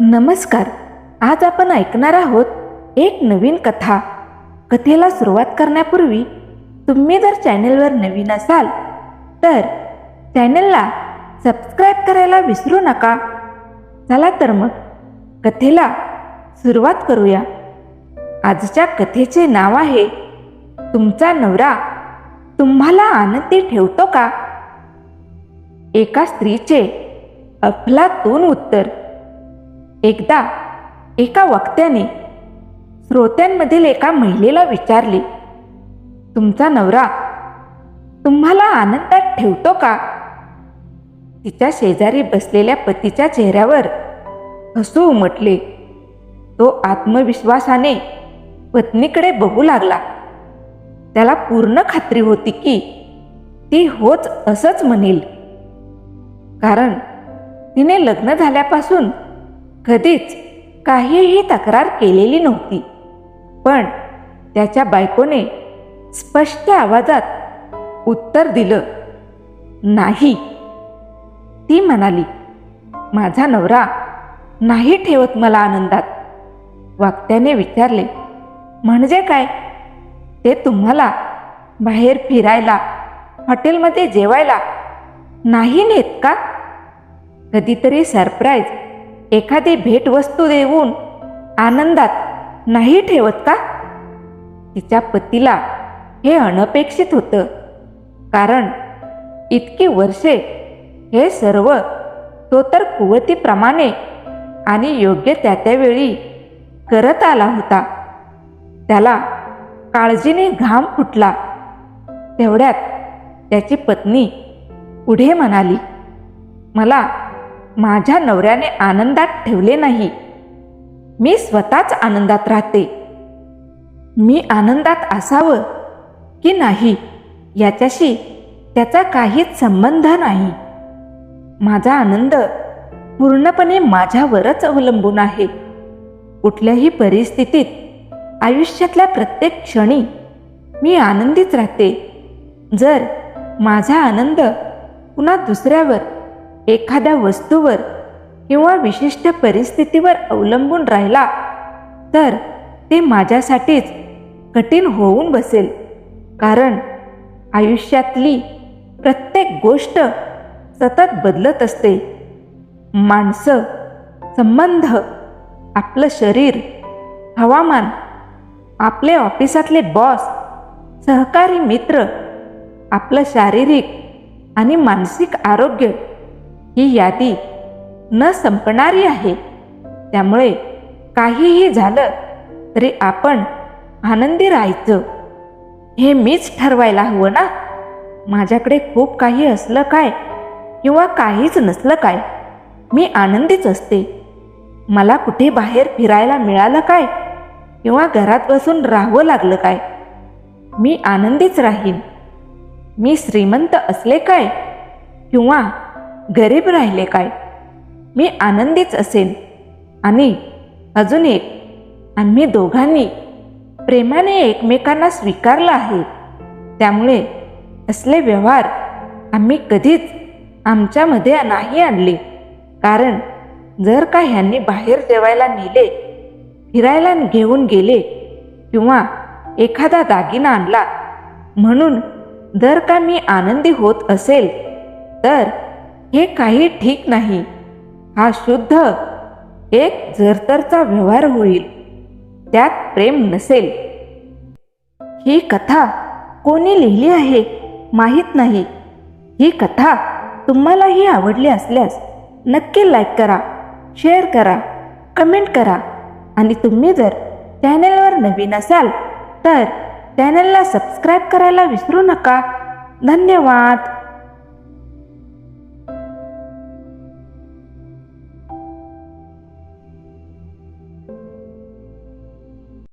नमस्कार आज आपण ऐकणार आहोत एक नवीन कथा. कथेला सुरुवात करण्यापूर्वी तुम्ही जर चॅनेलवर नवीन असाल तर चॅनेलला सबस्क्राईब करायला विसरू नका. चला तर मग कथेला सुरुवात करूया. आजच्या कथेचे नाव आहे तुमचा नवरा तुम्हाला आनंदी ठेवतो का? एका स्त्रीचे अफलातून उत्तर. एकदा एका वक्त्याने श्रोत्यांमधील एका महिलेला विचारले तुमचा नवरा तुम्हाला आनंदात ठेवतो का? तिच्या शेजारी बसलेल्या पतीच्या चेहऱ्यावर हसू उमटले. तो आत्मविश्वासाने पत्नीकडे बघू लागला. त्याला पूर्ण खात्री होती की ती होच असंच म्हणेल. कारण तिने लग्न झाल्यापासून कधीच काहीही तक्रार केलेली नव्हती. पण त्याच्या बायकोने स्पष्ट आवाजात उत्तर दिलं नाही. ती म्हणाली माझा नवरा नाही ठेवत मला आनंदात. वाक्याने विचारले म्हणजे काय? ते तुम्हाला बाहेर फिरायला हॉटेलमध्ये जेवायला नाही नेत का? कधीतरी सरप्राईज एखादी भेटवस्तू देऊन आनंदात नाही ठेवत का? तिच्या पतीला हे अनपेक्षित होतं. कारण इतकी वर्षे हे सर्व तो तर कुवतीप्रमाणे आणि योग्य त्या त्यावेळी करत आला होता. त्याला काळजीने घाम फुटला. तेवढ्यात त्याची पत्नी पुढे म्हणाली मला माझ्या नवऱ्याने आनंदात ठेवले नाही. मी स्वतःच आनंदात राहते. मी आनंदात असावं की नाही याच्याशी त्याचा काहीच संबंध नाही. माझा आनंद पूर्णपणे माझ्यावरच अवलंबून आहे. कुठल्याही परिस्थितीत आयुष्यातल्या प्रत्येक क्षणी मी आनंदीच राहते. जर माझा आनंद पुन्हा दुसऱ्यावर एखाद्या वस्तूवर किंवा विशिष्ट परिस्थितीवर अवलंबून राहिला तर ते माझ्यासाठीच कठीण होऊन बसेल. कारण आयुष्यातली प्रत्येक गोष्ट सतत बदलत असते. माणसं संबंध आपलं शरीर हवामान आपले ऑफिसातले बॉस सहकारी मित्र आपलं शारीरिक आणि मानसिक आरोग्य ही यादी न संपणारी आहे. त्यामुळे काहीही झालं तरी आपण आनंदी राहायचं. हे मीच ठरवायला हवं ना? माझ्याकडे खूप काही असलं काय? किंवा काहीच नसलं काय? मी आनंदीच असते. मला कुठे बाहेर फिरायला मिळालं काय? किंवा घरात बसून राहावं लागलं काय? मी आनंदीच राहीन. मी श्रीमंत असले काय? किंवा गरीब राहिले काय? मी आनंदीच असेन. आणि अजून एक आम्ही दोघांनी प्रेमाने एकमेकांना स्वीकारलं आहे. त्यामुळे असले व्यवहार आम्ही कधीच आमच्यामध्ये नाही आणले. कारण जर का ह्यांनी बाहेर जेवायला नेले फिरायला घेऊन गेले किंवा एखादा दागिना आणला म्हणून जर का मी आनंदी होत असेल तर हे काही ठीक नाही. हा शुद्ध एक जरतरचा व्यवहार होईल. त्यात प्रेम नसेल. ही कथा कोणी लिहिली आहे माहीत नाही. ही कथा तुम्हालाही आवडली असल्यास नक्की लाईक करा शेअर करा कमेंट करा. आणि तुम्ही जर चॅनलवर नवीन असाल तर चॅनलला सबस्क्राईब करायला विसरू नका. धन्यवाद.